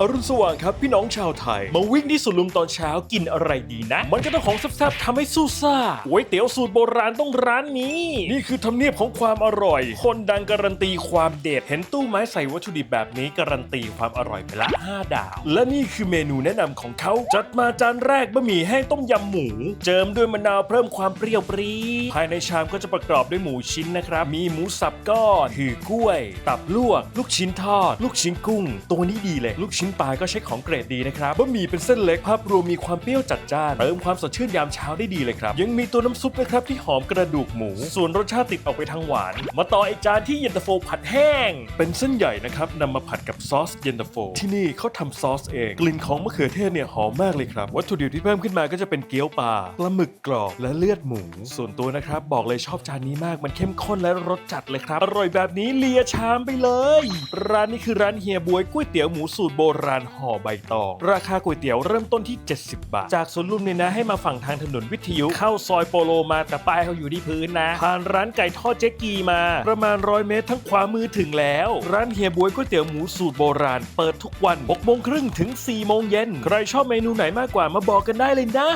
อรุณสว่างครับพี่น้องชาวไทย มาวิ่งที่สุลุมตอนเช้ากินอะไรดีนะ มันก็ต้องของแซ่บๆทำให้สู้ซ่าก๋วยเตี๋ยวสูตรโบราณต้องร้านนี้ นี่คือทำเนียบของความอร่อย คนดังการันตีความเด็ดเห็นตู้ไม้ใส่วัตถุดิบแบบนี้การันตีความอร่อยไปละ 5 ดาว และนี่คือเมนูแนะนำของเขาจัดมาจานแรกบะหมี่แห้งต้มยำหมู เจิมด้วยมะนาวเพิ่มความเปรี้ยวปรี๊ดภายในชามก็จะประกอบด้วยหมูชิ้นนะครับมีหมูสับก้อนคือกล้วย ตับลวก ลูกชิ้นทอด ลูกชิ้นกุ้ง ตัวนี้ดีเลย ลูกชิ้นปลาก็ใช้ของเกรดดีนะครับบะหมี่เป็นเส้นเล็กภาพรวมมีความเปรี้ยวจัดจ้านเติมความสดชื่นยามเช้าได้ดีเลยครับ ยังมีตัวน้ำซุปนะครับที่หอมกระดูกหมู ส่วนรสชาติติดออกไปทางหวาน มาต่ออีกจานที่เย็นตาโฟผัดแห้ง เป็นเส้นใหญ่นะครับนำมาผัดกับซอสเย็นตาโฟ ที่นี่เขาทำซอสเอง กลิ่นของมะเขือเทศเนี่ยหอมมากเลยครับ วัตถุดิบที่เพิ่มขึ้นมาก็จะเป็นเกี๊ยวปลาปลาหมึกกรอบและเลือดหมู ส่วนตัวนะครับบอกเลยชอบจานนี้มากมันเข้มข้นและรสจัดเลยครับอร่อยแบบนี้เลียชามไปเลย ร้านนี้คือร้านเฮียบวยก๋วยเตี๋ยวหมูสูตรโบราณห่อใบตอง ราคาก๋วยเตี๋ยวเริ่มต้นที่ 70 บาท จากสวนลุมเนี่ยนะให้มาฝั่งทางถนนวิทยุ เข้าซอยโปโลมาแต่ป้ายเขาอยู่ที่พื้นนะ ผ่านร้านไก่ทอดเจ๊กีมา ประมาณร้อยเมตรทั้งขวามือถึงแล้ว ร้านเฮียบวยก๋วยเตี๋ยวหมูสูตรโบราณ เปิดทุกวัน6โมงครึ่งถึง4โมงเย็นใครชอบเมนูไหนมากกว่ามาบอกกันได้เลยนะ